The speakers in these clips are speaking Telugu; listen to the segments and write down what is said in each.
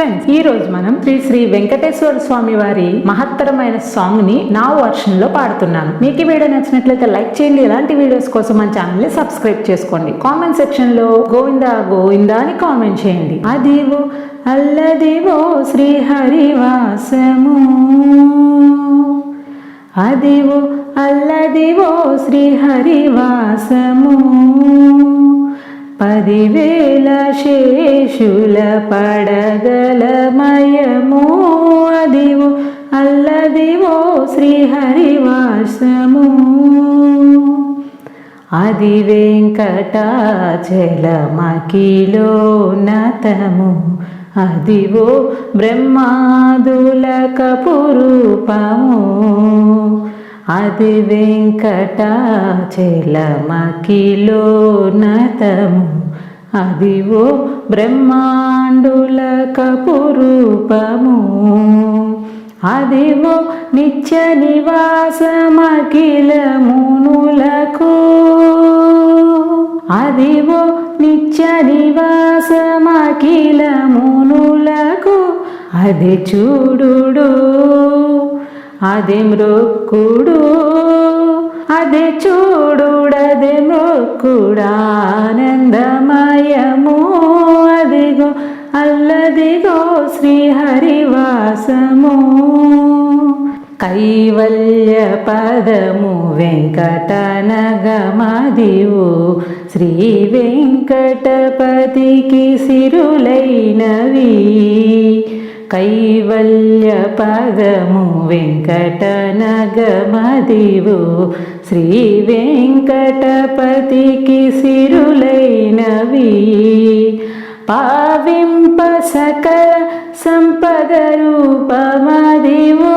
ఫ్రెండ్స్ ఈ రోజు మనం శ్రీ శ్రీ వెంకటేశ్వర స్వామి వారి మహత్తరమైన సాంగ్ని నా వర్షన్లో పాడుతున్నాను. మీకు ఈ వీడియో నచ్చినట్లయితే లైక్ చేయండి. ఇలాంటి వీడియోస్ కోసం మన ఛానల్ని సబ్స్క్రైబ్ చేసుకోండి. కామెంట్ సెక్షన్లో గోవిందా గోవిందా అని కామెంట్ చేయండి. అదివో అల్లదివో శ్రీ హరివాసము అదివో అల్లదివో శ్రీ హరివాసము పదివేల శేషుల పడ అది వెంకటాచలమకిలో నతము అదివో బ్రహ్మాదుల కపురూపము అది వెంకటాచలమకిలో నతము అదివో బ్రహ్మాండుల కపురూపము అదివో నిత్య నివాసమఖిల అదివో నిత్య నివాసమఖిల మునులకు అది చూడు అది మృక్కుడు అదే చూడుడదే మృక్కుడానందమయము అదిగో అల్లదిగో శ్రీహరివాసము. కైవల్య పదము వెంకటనగమదివు. శ్రీ వెంకటపతికి సిరులైనవి. కైవల్య పదము వెంకటనగమదివు. శ్రీ వెంకటపతికి సిరులైనవి. పావింప సకల సంపద రూపమదివో.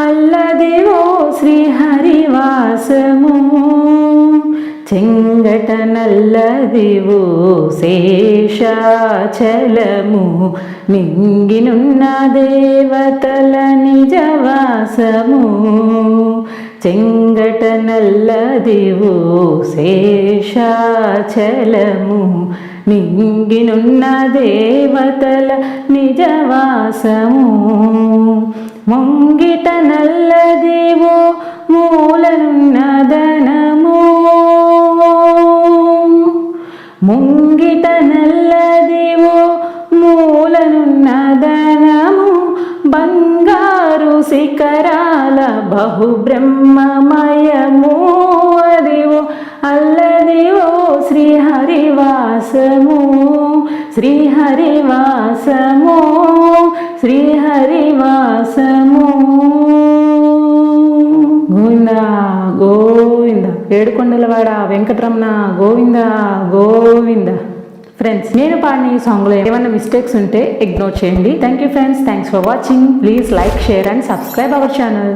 అల్లదివో శ్రీహరివాసము. చెంగట నల్లదివో శేషాచలము. మింగినున్న దేవతల నిజవాసము. చెంగట నల్లదివో శేషాచలము. నింగినున్న దేవతల నిజవాసము. ముంగిట నల్లదేవో మూలనున్నదనము ముంగిట నల్లదేవో మూలనున్నదనము బంగారు శిఖరాల బహుబ్రహ్మమయము. అదివో అల్లదివో శ్రీహరివాసము. శ్రీహరివాసము శ్రీహరి ఏడుకొండలవాడ వెంకటరమణ గోవింద గోవింద. ఫ్రెండ్స్ నేను పాడిన ఈ సాంగ్లో ఏమైనా మిస్టేక్స్ ఉంటే ఇగ్నోర్ చేయండి. Thank you friends thanks for watching please like share and subscribe our channel